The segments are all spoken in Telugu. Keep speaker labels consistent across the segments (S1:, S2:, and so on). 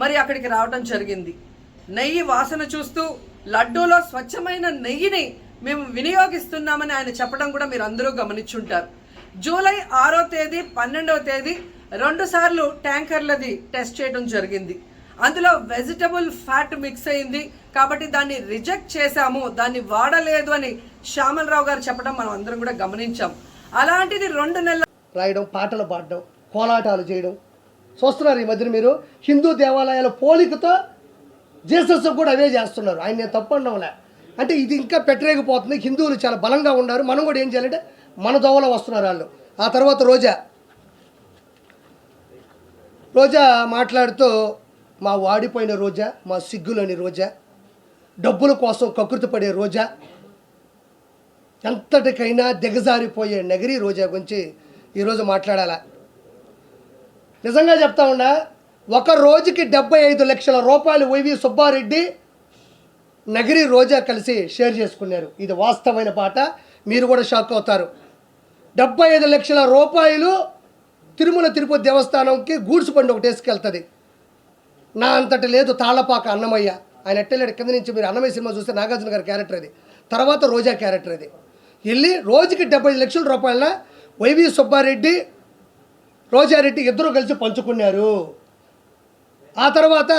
S1: మరి అక్కడికి రావడం జరిగింది. నెయ్యి వాసన చూస్తూ లడ్డూలో స్వచ్ఛమైన నెయ్యిని మేము వినియోగిస్తున్నామని ఆయన చెప్పడం కూడా మీరు అందరూ గమనించుంటారు. జూలై ఆరో తేదీ పన్నెండవ తేదీ రెండు సార్లు ట్యాంకర్లది టెస్ట్ చేయడం జరిగింది. అందులో వెజిటబుల్ ఫ్యాట్ మిక్స్ అయింది. కాబట్టి దాన్ని రిజెక్ట్ చేశాము. దాన్ని వాడలేదు అని శ్యామలరావు గారు చెప్పడం మనం అందరం కూడా గమనించాం. అలాంటిది రెండు నెలల
S2: రాయడం పాటలు పాడడం కోలాటాలు చేయడం చూస్తున్నారు ఈ మధ్యన మీరు. హిందూ దేవాలయాల పోలికతో జీసస్ కూడా అవే చేస్తున్నారు. ఆయన నేను తప్పు అనడంలే. అంటే ఇది ఇంకా పెట్టరేగిపోతుంది హిందువులు చాలా బలంగా ఉన్నారు. మనం కూడా ఏం చేయాలంటే మన దోవలో వస్తున్నారు వాళ్ళు. ఆ తర్వాత రోజా. రోజా మాట్లాడుతూ మా వాడిపోయిన రోజా మా సిగ్గులోని రోజా డబ్బుల కోసం కకృతి పడే రోజా ఎంతటికైనా దిగజారిపోయే నగరి రోజా గురించి ఈరోజు మాట్లాడాలా? నిజంగా చెప్తా ఉన్నా ఒక రోజుకి డెబ్బై ఐదు లక్షల రూపాయలు వైవి సుబ్బారెడ్డి నగిరి రోజా కలిసి షేర్ చేసుకున్నారు. ఇది వాస్తవమైన పాట మీరు కూడా షాక్ అవుతారు. డెబ్బై ఐదు లక్షల రూపాయలు తిరుమల తిరుపతి దేవస్థానంకి గూడ్స్ బండి ఒకటి వేసుకెళ్తుంది. నా అంతటి లేదు తాళపాక అన్నమయ్య. ఆయన ఎట్టలేడు కింద నుంచి మీరు అన్నమయ్య సినిమా చూస్తే నాగార్జున గారి క్యారెక్టర్ అది. తర్వాత రోజా క్యారెక్టర్ అది. వెళ్ళి రోజుకి డెబ్బై ఐదు లక్షల రూపాయల వైవి సుబ్బారెడ్డి రోజారెడ్డి ఇద్దరు కలిసి పంచుకున్నారు. ఆ తర్వాత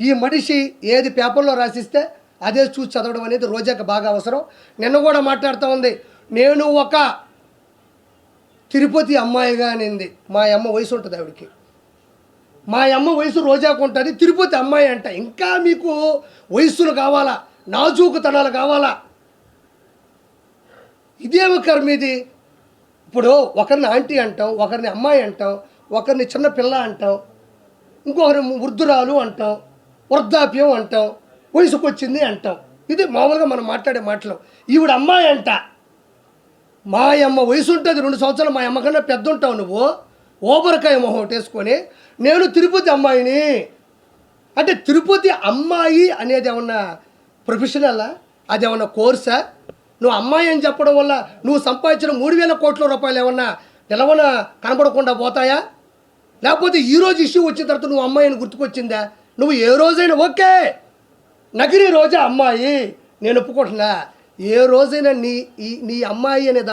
S2: ఈ మనిషి ఏది పేపర్లో రాసిస్తే అదే చూసి చదవడం అనేది రోజాకి బాగా అవసరం. నిన్న కూడా మాట్లాడుతూ ఉంది. నేను ఒక తిరుపతి అమ్మాయిగా అనింది. మా అమ్మ వయసు ఉంటుంది ఆవిడకి. మా అమ్మ వయసు రోజాకు ఉంటుంది. తిరుపతి అమ్మాయి అంట. ఇంకా మీకు వయస్సులు కావాలా? నాజూకుతనాలు కావాలా? ఇదేమి కర్మ ఇది? ఇప్పుడు ఒకరిని ఆంటీ అంటాం ఒకరిని అమ్మాయి అంటాం ఒకరిని చిన్న పిల్ల అంటాం ఇంకొకరి వృద్ధురాలు అంటాం వృద్ధాప్యం అంటాం వయసుకు వచ్చింది అంటాం. ఇది మామూలుగా మనం మాట్లాడే మాటలు. ఈవిడ అమ్మాయి అంట. మా అమ్మ వయసు ఉంటుంది రెండు సంవత్సరాలు మా అమ్మ కన్నా పెద్ద ఉంటావు నువ్వు. ఓబరకాయ మొహం ఒకటి వేసుకొని నేను తిరుపతి అమ్మాయిని. అంటే తిరుపతి అమ్మాయి అనేది ఏమన్నా ప్రొఫెషనలా అది ఏమన్నా కోర్సా నువ్వు అమ్మాయి అని చెప్పడం వల్ల నువ్వు సంపాదించిన మూడు వేల కోట్ల రూపాయలు ఏమన్నా నిలవన కనబడకుండా పోతాయా? లేకపోతే ఈ రోజు ఇష్యూ వచ్చిన తర్వాత నువ్వు అమ్మాయి అని గుర్తుకొచ్చిందా? నువ్వు ఏ రోజైనా ఓకే. నగిరి రోజా అమ్మాయి. నేను ఒప్పుకుంటున్నా. ఏ రోజైనా నీ ఈ నీ అమ్మాయి అనే